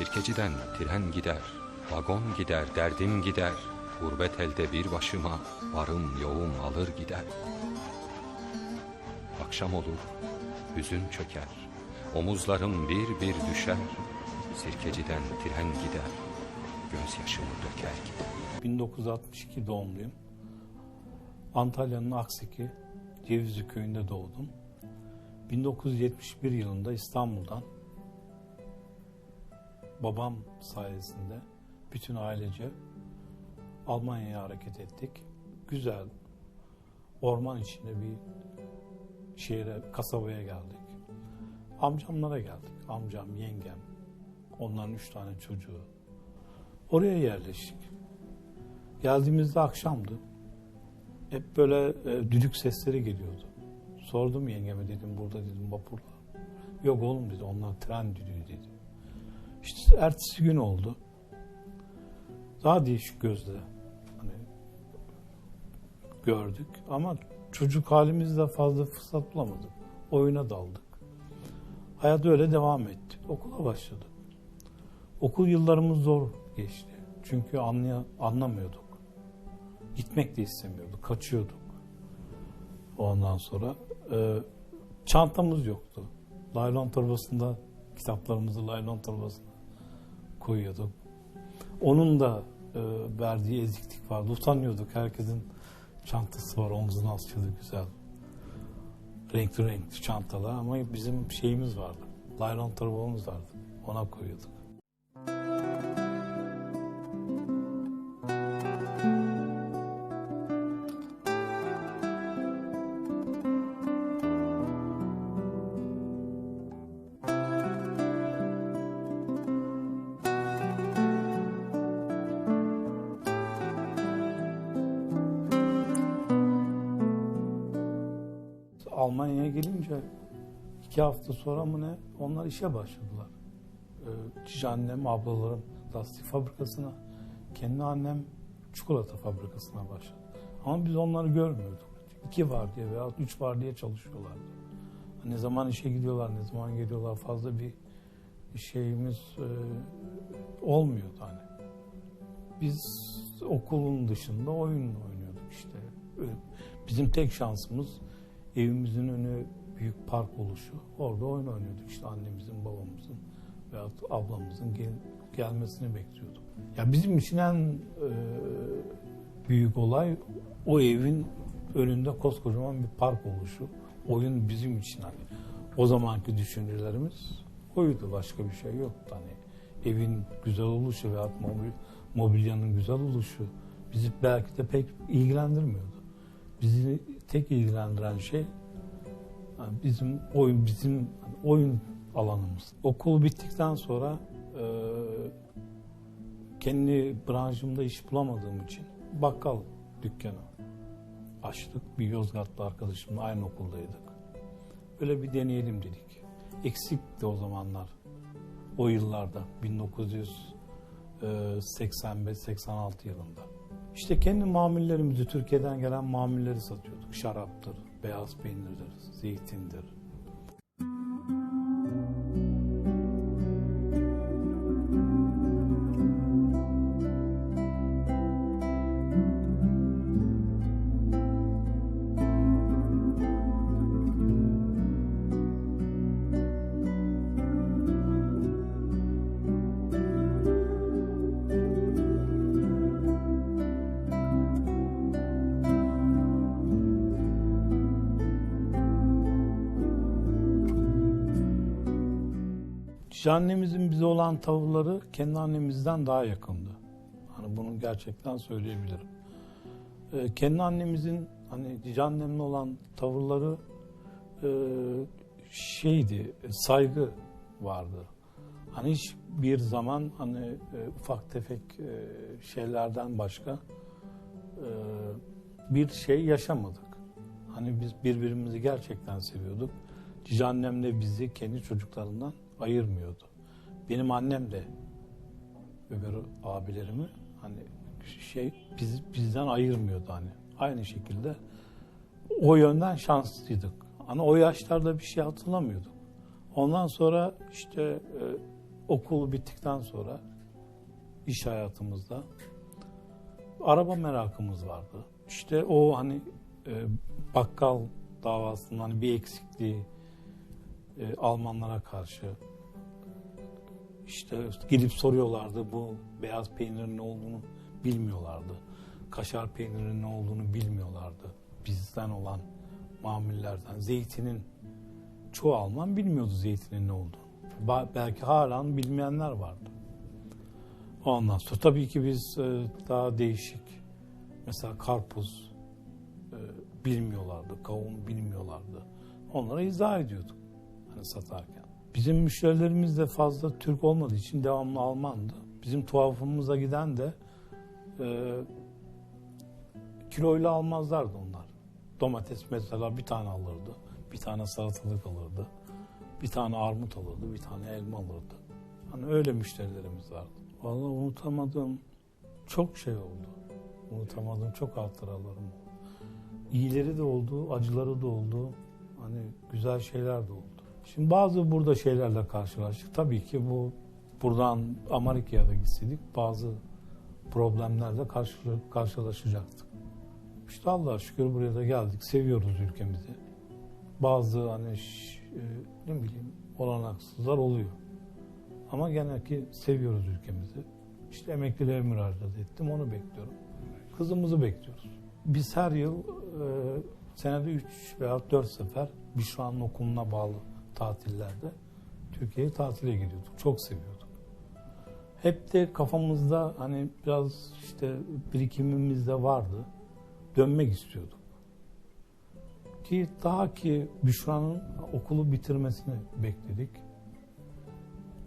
Sirkeciden tren gider, vagon gider, derdim gider. Gurbet elde bir başıma, varım yoğum alır gider. Akşam olur, hüzün çöker, omuzlarım bir bir düşer. Sirkeciden tren gider, gözyaşımı döker gider. 1962 doğumluyum. Antalya'nın Akseki Cevizli köyünde doğdum. 1971 yılında İstanbul'dan babam sayesinde bütün ailece Almanya'ya hareket ettik. Güzel orman içinde bir şehre, kasabaya geldik. Amcamlara geldik. Amcam, yengem, onların üç tane çocuğu. Oraya yerleştik. Geldiğimizde akşamdı. Hep böyle e, düdük sesleri geliyordu. Sordum yengeme dedim burada dedim vapurla. Yok oğlum dedi onlar tren düdüğü dedi. İşte ertesi gün oldu. Daha değişik gözle hani gördük ama çocuk halimizde fazla fırsat bulamadık. Oyuna daldık. Hayat öyle devam etti. Okula başladık. Okul yıllarımız zor geçti. Çünkü anlaya, anlamıyorduk. Gitmek de istemiyorduk. Kaçıyorduk. Ondan sonra e, çantamız yoktu. Laylon torbasında kitaplarımızı laylon torbasına koyuyorduk. Onun da e, verdiği eziklik vardı. Utanıyorduk. Herkesin çantası var. Omzuna asıyordu güzel. Renkli renkli çantalar ama bizim şeyimiz vardı. Laylon torbamız vardı. Ona koyuyorduk. Almanya'ya gelince iki hafta sonra mı ne onlar işe başladılar. Ee, annem, ablalarım lastik fabrikasına, kendi annem çikolata fabrikasına başladı. Ama biz onları görmüyorduk. İki var diye veya üç var diye çalışıyorlardı. Ne zaman işe gidiyorlar, ne zaman geliyorlar fazla bir şeyimiz e, olmuyordu hani. Biz okulun dışında oyun oynuyorduk işte. Öyle. Bizim tek şansımız evimizin önü büyük park oluşu. Orada oyun oynuyorduk işte annemizin, babamızın veya ablamızın gel, gelmesini bekliyorduk. Ya bizim için en e, büyük olay o evin önünde koskocaman bir park oluşu. Oyun bizim için hani o zamanki düşüncelerimiz oydu başka bir şey yoktu hani evin güzel oluşu veya mobil, mobilyanın güzel oluşu bizi belki de pek ilgilendirmiyordu. Bizi tek ilgilendiren şey bizim oyun bizim oyun alanımız. Okul bittikten sonra e, kendi branşımda iş bulamadığım için bakkal dükkanı açtık. Bir Yozgatlı arkadaşımla aynı okuldaydık. Öyle bir deneyelim dedik. Eksikti o zamanlar. O yıllarda 1985-86 yılında. İşte kendi mamullerimizi Türkiye'den gelen mamulleri satıyorduk. Şaraptır, beyaz peynirdir, zeytindir. Cici annemizin bize olan tavırları kendi annemizden daha yakındı. Hani bunu gerçekten söyleyebilirim. Ee, kendi annemizin hani cici annemle olan tavırları e, şeydi, saygı vardı. Hani hiç bir zaman hani e, ufak tefek e, şeylerden başka e, bir şey yaşamadık. Hani biz birbirimizi gerçekten seviyorduk. Cici annem de bizi kendi çocuklarından ayırmıyordu. Benim annem de öbür abilerimi hani şey biz bizden ayırmıyordu hani. Aynı şekilde o yönden şanslıydık. Hani o yaşlarda bir şey hatırlamıyorduk. Ondan sonra işte e, okul bittikten sonra iş hayatımızda araba merakımız vardı. İşte o hani e, bakkal davasının hani bir eksikliği e, Almanlara karşı işte gidip soruyorlardı bu beyaz peynirin ne olduğunu bilmiyorlardı. Kaşar peynirinin ne olduğunu bilmiyorlardı. Bizden olan mamullerden. Zeytinin çoğu Alman bilmiyordu zeytinin ne olduğunu. Ba- belki hala bilmeyenler vardı. Ondan sonra tabii ki biz e, daha değişik mesela karpuz e, bilmiyorlardı, kavun bilmiyorlardı. Onlara izah ediyorduk hani satarken. Bizim müşterilerimiz de fazla Türk olmadığı için devamlı Almandı. Bizim tuhafımıza giden de e, kiloyla almazlardı onlar. Domates mesela bir tane alırdı, bir tane salatalık alırdı, bir tane armut alırdı, bir tane elma alırdı. Hani öyle müşterilerimiz vardı. Vallahi unutamadığım çok şey oldu. Unutamadığım çok hatıralarım oldu. İyileri de oldu, acıları da oldu. Hani güzel şeyler de oldu. Şimdi bazı burada şeylerle karşılaştık. Tabii ki bu buradan Amerika'ya da gitseydik bazı problemlerle karşı, karşılaşacaktık. İşte Allah'a şükür buraya da geldik. Seviyoruz ülkemizi. Bazı hani e, ne bileyim olanaksızlar oluyor. Ama gene ki seviyoruz ülkemizi. İşte emeklilere müracaat ettim. Onu bekliyorum. Kızımızı bekliyoruz. Biz her yıl e, senede 3 veya 4 sefer Büşra'nın okuluna bağlı tatillerde Türkiye'ye tatile gidiyorduk. Çok seviyorduk. Hep de kafamızda hani biraz işte birikimimiz de vardı. Dönmek istiyorduk. Ki daha ki Büşra'nın okulu bitirmesini bekledik.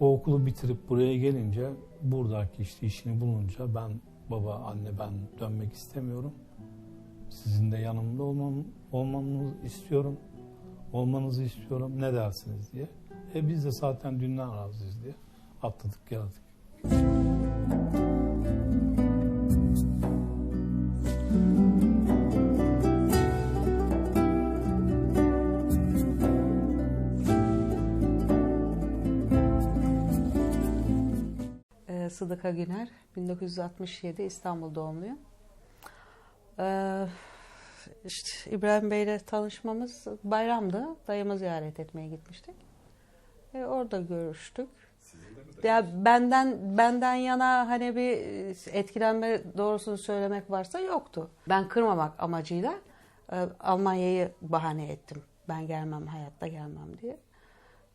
O okulu bitirip buraya gelince buradaki işte işini bulunca ben baba anne ben dönmek istemiyorum. Sizin de yanımda olmam, olmanızı istiyorum. Olmanızı istiyorum. Ne dersiniz diye. E biz de zaten dünden razıyız diye atladık geldik. Ee, Sıdıka Güner, 1967 İstanbul doğumluyum. Ee, işte İbrahim Bey'le tanışmamız bayramdı. Dayımı ziyaret etmeye gitmiştik. Ee, orada görüştük. Ya benden benden yana hani bir etkilenme doğrusunu söylemek varsa yoktu. Ben kırmamak amacıyla e, Almanya'yı bahane ettim. Ben gelmem, hayatta gelmem diye.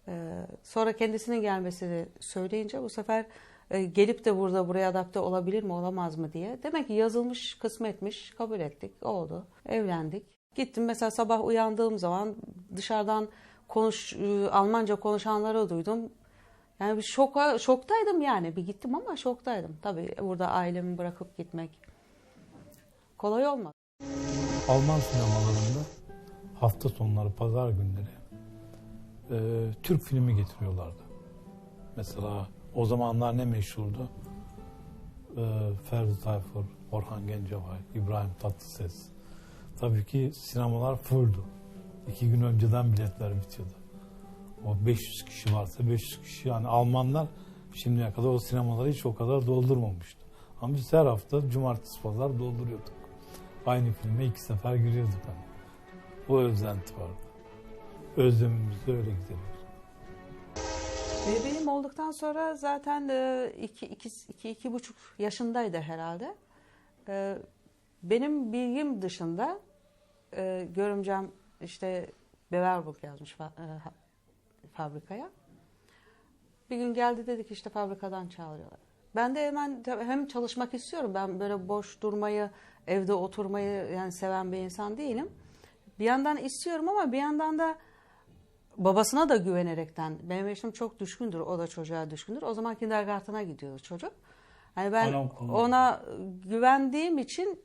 Ee, sonra kendisinin gelmesini söyleyince bu sefer e, gelip de burada buraya adapte olabilir mi olamaz mı diye. Demek ki yazılmış kısmetmiş kabul ettik oldu evlendik. Gittim mesela sabah uyandığım zaman dışarıdan konuş e, Almanca konuşanları duydum. Yani bir şoka, şoktaydım yani bir gittim ama şoktaydım. Tabii burada ailemi bırakıp gitmek kolay olmadı. Alman sinemalarında hafta sonları, pazar günleri e, Türk filmi getiriyorlardı. Mesela o zamanlar ne meşhurdu? E, Ferdi Tayfur, Orhan Gencebay, İbrahim Tatlıses. Tabii ki sinemalar fulldu. İki gün önceden biletler bitiyordu. O 500 kişi varsa 500 kişi yani Almanlar şimdiye kadar o sinemaları hiç o kadar doldurmamıştı. Ama biz her hafta cumartesi pazar dolduruyorduk. Aynı filme iki sefer giriyorduk hani. O özlenti vardı. Özlemimizi öyle gideriyoruz. Bebeğim olduktan sonra zaten e, iki, iki, iki, iki buçuk yaşındaydı herhalde. E, Benim bilgim dışında e, görümcem işte Beverburg yazmış fabrikaya. Bir gün geldi dedik işte fabrikadan çağırıyorlar. Ben de hemen hem çalışmak istiyorum. Ben böyle boş durmayı, evde oturmayı yani seven bir insan değilim. Bir yandan istiyorum ama bir yandan da babasına da güvenerekten benim eşim çok düşkündür o da çocuğa düşkündür o zaman kindergarten'a gidiyordu çocuk hani ben Anaokuluna. ona güvendiğim için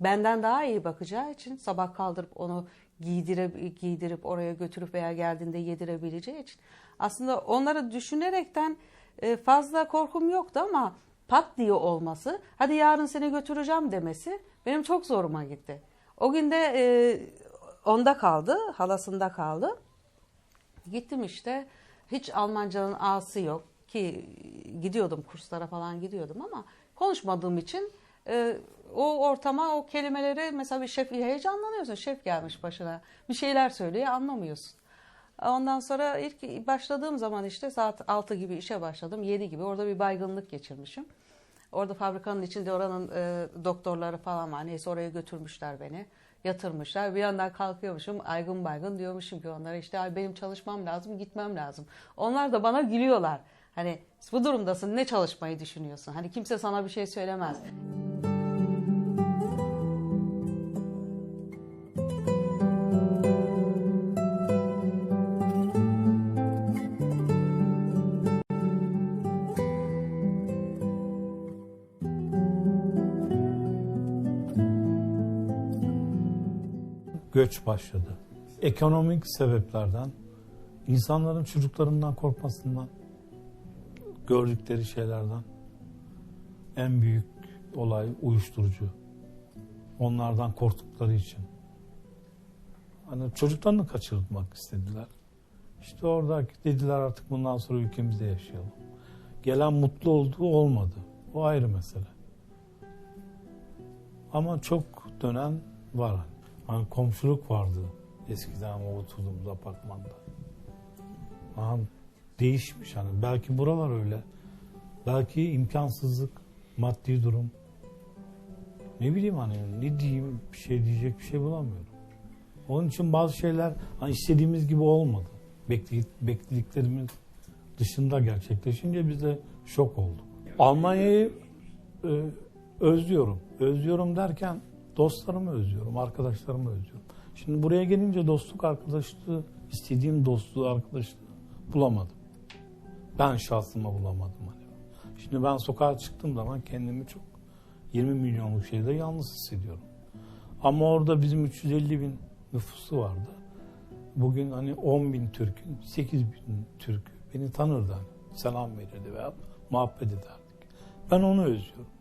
benden daha iyi bakacağı için sabah kaldırıp onu giydirip giydirip oraya götürüp veya geldiğinde yedirebileceği için aslında onları düşünerekten e, fazla korkum yoktu ama pat diye olması hadi yarın seni götüreceğim demesi benim çok zoruma gitti. O günde e, onda kaldı halasında kaldı. Gittim işte hiç Almancanın A'sı yok. ki gidiyordum kurslara falan gidiyordum ama konuşmadığım için e, o ortama o kelimeleri mesela bir şef heyecanlanıyorsun. Şef gelmiş başına bir şeyler söylüyor anlamıyorsun. Ondan sonra ilk başladığım zaman işte saat 6 gibi işe başladım. 7 gibi orada bir baygınlık geçirmişim. Orada fabrikanın içinde oranın e, doktorları falan var. Neyse oraya götürmüşler beni. Yatırmışlar. Bir yandan kalkıyormuşum. Aygın baygın diyormuşum ki onlara işte Ay benim çalışmam lazım, gitmem lazım. Onlar da bana gülüyorlar. Hani bu durumdasın ne çalışmayı düşünüyorsun? Hani kimse sana bir şey söylemez. Göç başladı. Ekonomik sebeplerden, insanların çocuklarından korkmasından, gördükleri şeylerden en büyük olay uyuşturucu. Onlardan korktukları için. Hani çocuklarını kaçırmak istediler. İşte orada dediler artık bundan sonra ülkemizde yaşayalım. Gelen mutlu olduğu olmadı. O ayrı mesele. Ama çok dönen var. Hani komşuluk vardı eskiden o oturduğumuz apartmanda. Aha, değişmiş hani. Belki buralar öyle. Belki imkansızlık, maddi durum. Ne bileyim hani ne diyeyim bir şey diyecek bir şey bulamıyorum. Onun için bazı şeyler hani istediğimiz gibi olmadı. Bekledik, beklediklerimin dışında gerçekleşince biz de şok olduk. Almanya'yı e, özlüyorum. Özlüyorum derken dostlarımı özlüyorum, arkadaşlarımı özlüyorum. Şimdi buraya gelince dostluk arkadaşlığı, istediğim dostluğu arkadaşlığı bulamadım. Ben şahsıma bulamadım. Hani. Şimdi ben sokağa çıktığım zaman kendimi çok 20 milyonluk şeyde yalnız hissediyorum. Ama orada bizim 350 bin nüfusu vardı. Bugün hani 10 bin Türk'ün 8 bin Türk beni tanırdı. Hani. Selam verirdi veya muhabbet ederdik. Ben onu özlüyorum.